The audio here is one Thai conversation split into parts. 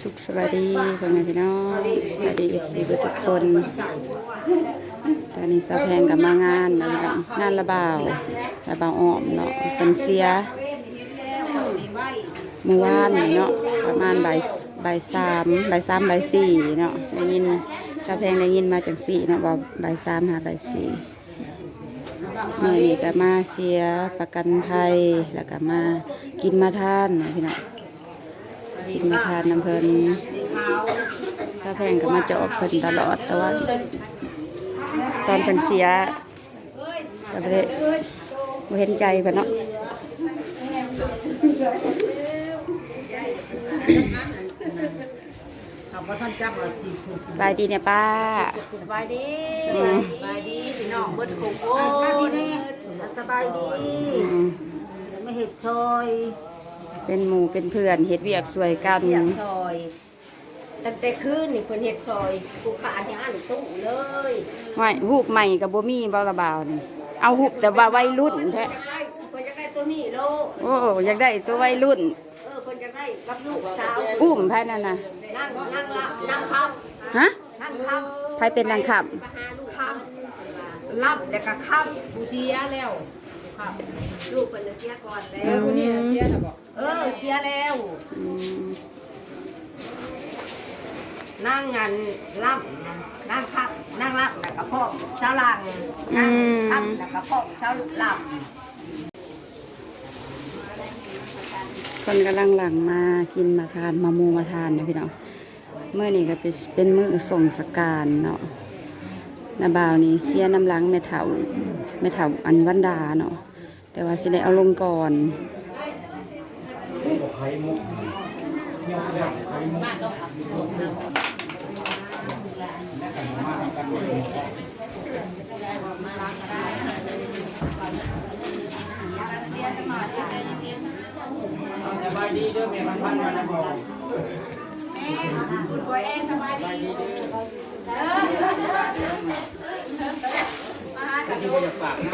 สุขสวัสดีพ่อแม่พี่น้องสวัสดีเอฟซีทุกคนตอนนี้สาวแพงกับมางานนะครับงานระบาวระบาวอ้อมเนาะเป็นเสียเมื่อวานเนาะประมาณบ่ายบ่ายสามบ่ายสามบ่ายสี่เนาะได้ยินสาวแพงได้ยินมาจากสี่เนาะว่าบ่ายสามหาบ่ายสี่เมื่อนี้ก็มาเสียประกันภัยแล้วก็มากินมาทานนะพี่น้อง กินมาทานน้ำเพลินถ้าแพงก็มาเจาะเพิ่นตลอดแต่ว่า ตอนเป็นเสียก็ไม่ได้บ่เห็นใจเพิ่นเนาะถามว่าท่านจับอะไรทีถูกบายดีเนี่ยป้าสบายดีอืมสบายดีพี่น้องเบิดคุกโอ้สบายดียแน่สบายดีอืมไม่เห็ดซอย เป็นหมู่เป็นเพื่อนเฮ็ดเวียกสวยกันอยากซอยตั้งแต่คืนนี่เพิ่นเฮ็ดซอยกูขาดที่อันตู้เลยไม่ฮูบใหม่กับบ่มีบ่ระบาวนี่ เอาฮูบแต่ว่าวัยรุ่นแท้ได้เพิ่นจะได้ตัวนี้โลโอ้อยากได้ตัววัยรุ่น เออเพิ่นจะได้กับลูกสาวอุ้มไผนั่นน่ะ นั่งนั่งละนั่งพับฮะนั่งพับไผเป็นนางขับมาหาลูกค้ำรับแล้วก็ค้ำบูเชียแล้ว ครับลูกเพิ่นจะเสียก่อนแล้อืวมเออเสียแล้ว อืมนั่งงานรับนั่งพักนั่งรับแล้วก็พ่อเช้าลังนั่งพักแล้วก็พ่อเช้าลับคนกำลังหลังมากินมาทานมามูมาทานเนี่ยพี่น้องเมื่อนี้ก็เป็นเป็นมื้อส่งสการเนาะนาบ่าวนี่เสียน้ำหลังแม่เฒ่า แม่เฒ่าอันวันดาเนาะแต่ว่าสิได้เอาลงก่อนสบายดีเด้อแม่พันพันมานะบอกก็ที่ว่าอ ยากฝากนะ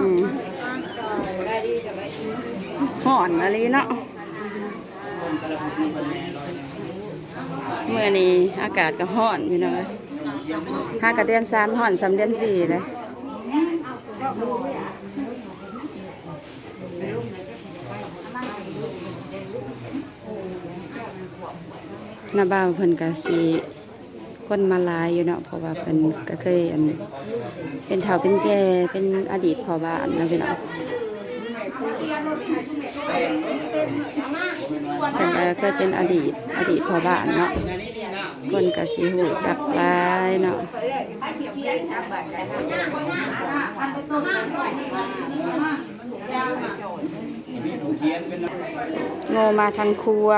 อืมห่อนอะไรเนาะเมื่อนี้อากาศก็ห่อนพี่น้อง ห้ากระเดือนสามห่อนสามเดือนสี่เลยนาบ่าวเพิ่นก็สิคนมาลายอยู่เนาะเพราะว่าเพิ่นก็เคยอันเป็นเฒ่าเป็นแก่เป็นอดีตพ่อบ้านนะพี่น้องเพิ่นก็เคยเป็นอดีตอดีตพ่อบ้านเนาะ คนก็สิฮู้จักหลายเนาะโงมาทางครัว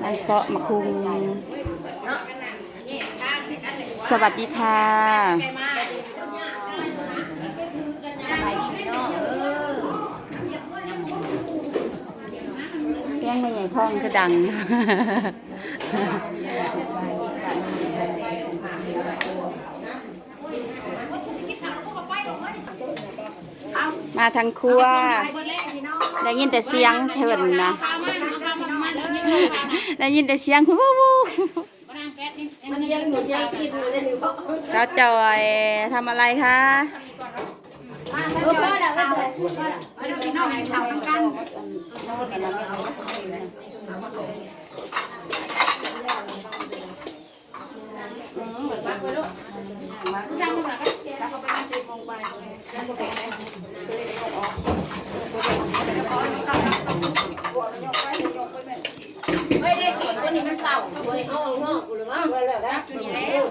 ไอเซาะมะคุงสวัสดีค่ะแกง ไม่ใหญ่ท้องคือดัง มาทางครัวได้ยินแต่เสียงเถินนะได้ยินแต่เสียงวู้วู้กินอยู่เลยนี่พ่อสาวจอยทำอะไรคะเออพ่อเดี๋ยวไปเลยไปดูพี่น้องชาวน้ำกันเฮ้ยได้กินคนนี้มันเป่าเว้ยเอาเงาะกูหรือว่าไปแล้วน อยู่แล้ว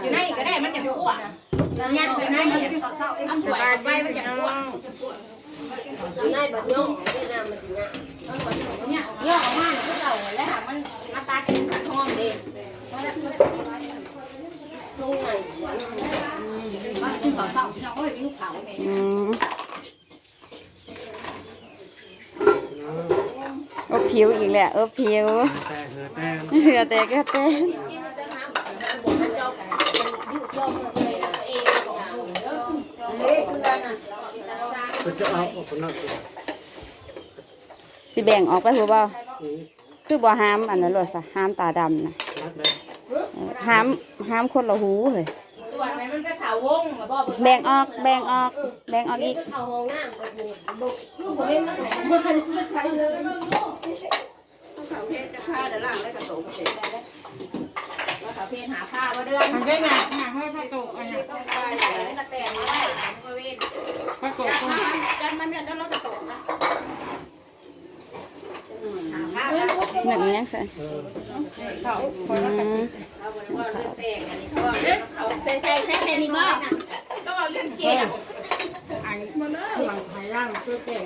อยู่ไหนก็ได้มันจะคั่วยัดไปไหนทำถั่วไปมันจะคั่วในบัดย่องเวียดนามมันสิ เนี่ยย่อออกมาเนี่ยพวกเราแล้วหามันมาตากินขัดห้องเด็กตรงไหนมันสิบเขาเศร้าพี่น้องเอ้ยมีลูกเขาอืมอบผิวอีกแหละอบผิวแต่เหือแต่เหลือแต่ก็แต่ก็จะเอาออกนอก สิแบ่งออกไปหัวบ่คือบ่ห้ามอันนั้นเลยสะห้ามตาดำนะนัดเลยเออห้ามห้ามคนละหูเฮ้ยตัวไหนมันไปขาววงมาบอกแบ่งออกแบ่งออกแบ่งออกอีกเขาห้องน้ำก็บุบุลูกผมเล่นมาไหนมามาใส่เลยเขาเพชรจะฆ่าเดี๋ยวล่างได้กระโตกเสร็จได้ว่าเขาเพนหาผ้ามาเดือนมันก็งานงานให้พระโตกอันนี้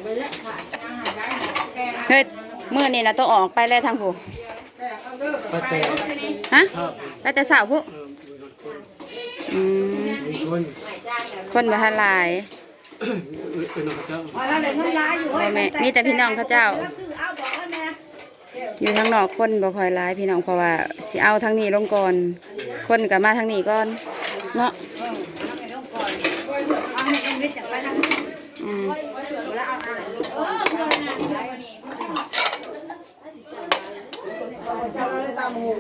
ปแล้ค่ะย่างหายได้แก่เฮ้ยมื้อนี้นะต้องออกไปเลยทางผู้แก่เอาเลิกก็แต่ฮะไปแต่สาวผู้เออมีคนอืมมีคนคนบ่ทันหลายเออเออน้องเจ้าพอเราเด็กมันร้ายอยู่บ่แม่มีแต่พี่น้องเขาเจ้า เอาบอกแล้วแม่ อยู่ทางนอกคนบ่ค่อยหลายพี่น้องเพราะว่าสิเอาทางนี้ลงก่อนคนก็มาทางนี้ก่อนเนาะอืมตามหู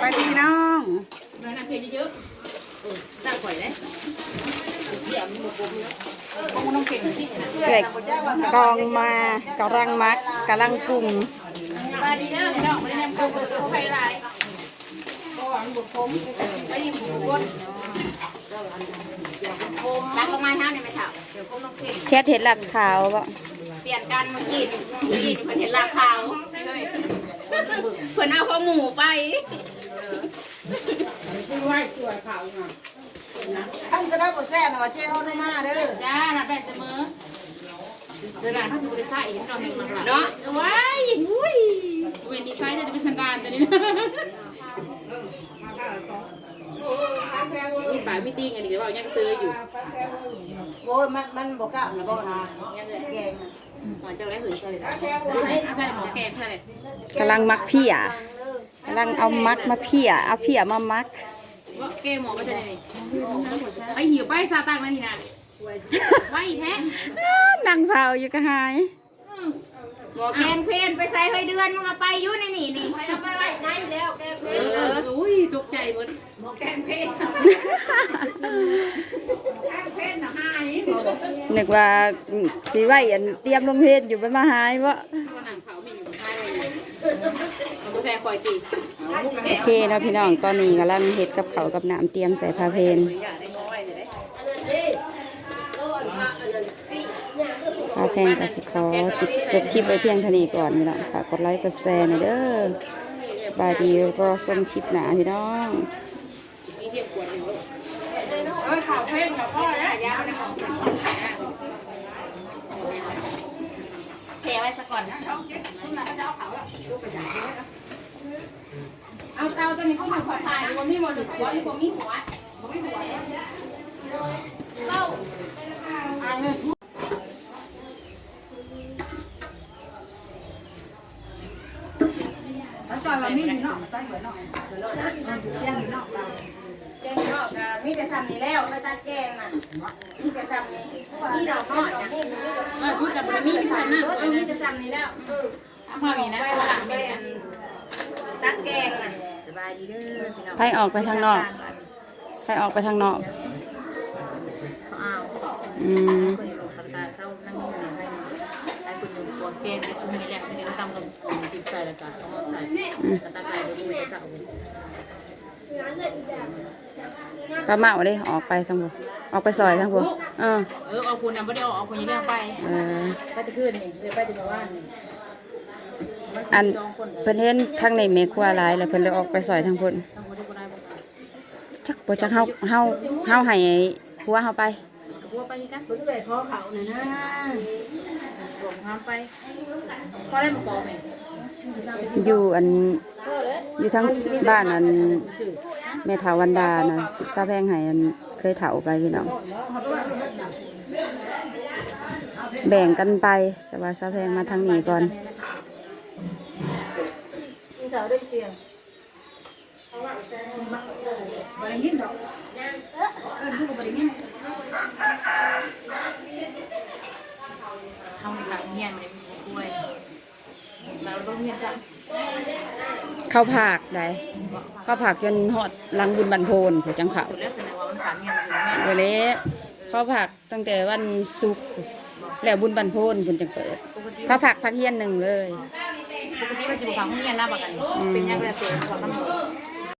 ไปพี่น้องน้ำเพลเยอะๆตั้งข่อยเลย เดี๋ยวมันบุกบุกคงต้องเก่งที่นะเกิดกองมากำลังมักกำลังกลุ่มบาดีเด้อพี่น้องไม่ได้แนมคงไฟลายไม่ยิงบุกบนตักลงมาห้ามเนี่ยไม่ถามเดี๋ยวคงต้องเก่งแค่เห็ดหลักขาวบ่เปลี่ยนกันเมื่อกี้นี่เมื่อกี้นี่เพิ่นเห็นลาขาวเพิ่นเอาข้าวหมูไปคือไหว้สวยเขาเนาะ ท่านก็ได้บทแซ่นะว่าเจ้าโนมาเด้อจ้ารับได้เสมอเดินหน้าเขาจะบริษัทเห็นเราเห็นมาเนาะว้ายอุ้ยเวนดีไซน์จะเป็นสันดานตัวนี้มีป่ามีติ้งอันนี้ก็ว่ายังซื้ออยู่โอ้ยมันมันบอกกล้านะบอกนะยังไงแกงหมอจะได้หืนใช่เลยอาจารย์หมอแกงใช่เลยกำลังมักเพียกำลังเอามักมาเพียเอาเพียมามัก ว่าแกหมอก็จะได้นี่ไอหิวไปซาตานมาทีน่ะไว้แท้นั่งเผาอยู่กระหายหมอแกงเพนไปใส่ไฟเดือนมึงเอาไปยุ่นี่นี่นี่เอาไปไว้ไหนแล้วแกงเพนเอออุ้ยตกใจหมดหมอแกงเพชรแกงเพชรนะหายนึกว่าสีไหวอันเตรียมลงเทศอยู่ไปมาหายวะก็นั่งเผาไม่อยู่ท้ายไว้อยู่เอาไปใส่คอยตี โอเคเนาะพี่น้องตอนนี้กำลังเฮ็ดกับเขากับน้ำเตรียมใส่ผ้าเพนอยาเพนก็สิขอปิดจบคลิปไว้เพียงเท่านี้ก่อนพี่น้องฝากกดไลค์กดแชร์หน่อยเด้อบายดีแล้วก็ชมคลิปหนาพี่น้องเออข่าวเพ่งกับพ่อแล้วยาวนะของเทไว้สักก่อนนะเอาเตาตัวนี้เข้ามาขอถ่ายบนมีหมดหรือหัวหรือบนมีหัวบนมีหัวเล่าแล้วตอนเรามีนอกใต้หัวนอกยังอยู่นอกเราแกงนอกนะมีแต่ซ้ำนี่แล้วไปตัดแกงน่ะมีแต่ซ้ำนี่มีดอกนอกนะเออพูดแต่มีที่ผ่านมาเออมีแต่ซ้ำนี่แล้วเออพอมีนะหลังไปตัดแกงน่ะ บายดีเด้อพี่น้องไปออกไปทางนอก ไปออกไปทางนอกอ้าวอืม คนอยู่ตาเข้านั่งอยู่ในให้ให้คนหนึ่งคนแกงไปตรงนี้แหละคนนี้ก็ตำกับติดใส่แล้วก็ต้องใส่ตะไคร้ไปด้วยสักปลาเมาเลยออกไปทางบนออกไปซอยทางบนเออเออเอาคุณนะไม่ได้เอาเอาคุณยังเรื่องไปเออ ไปตะคืนนี่เดี๋ยวไปถึงบ้านนี่ อันเพิ่นเห็นทางในเมฆัวหลายแล้วเพิ่นเลยออกไปซอยทางพุ่นทั้งหมดที่กูได้บอกจักบ่จักเฮาเฮาเฮาให้ผัวเฮาไปกูไปนี่กันคุณเลยขอเขาหน่อยนะรวมทำไปพอได้มากองไหมอยู่อันอยู่ทั้งบ้านอันแม่ถาวันดานะซาแพงให้อันเคยเถาไปพี่น้องแบ่งกันไปแต่ว่าซาแพงมาทางนี้ก่อนที่ เสาได้เตียงบ่ได้ยินดอกเออคือบ่ได้ยินเฮาในกลางเฮียนมันมีกล้วยเราต้องเฮียนจ้ะข้าวผากได้ข้าวผากจนหอดลังบุญบันโพนผู้จังเขาจุดแรกแสดงว่ามันถามเฮียนคือแม่เลข้าวผากตั้งแต่วันศุกร์แล้วบุญบันโพนบุญจังเปิดข้าวผากพักเฮียนหนึ่งเลย ปกติก็จะบอกฟังเฮียนนะบอกกัน เป็นยังไงเตะของน้ำหมู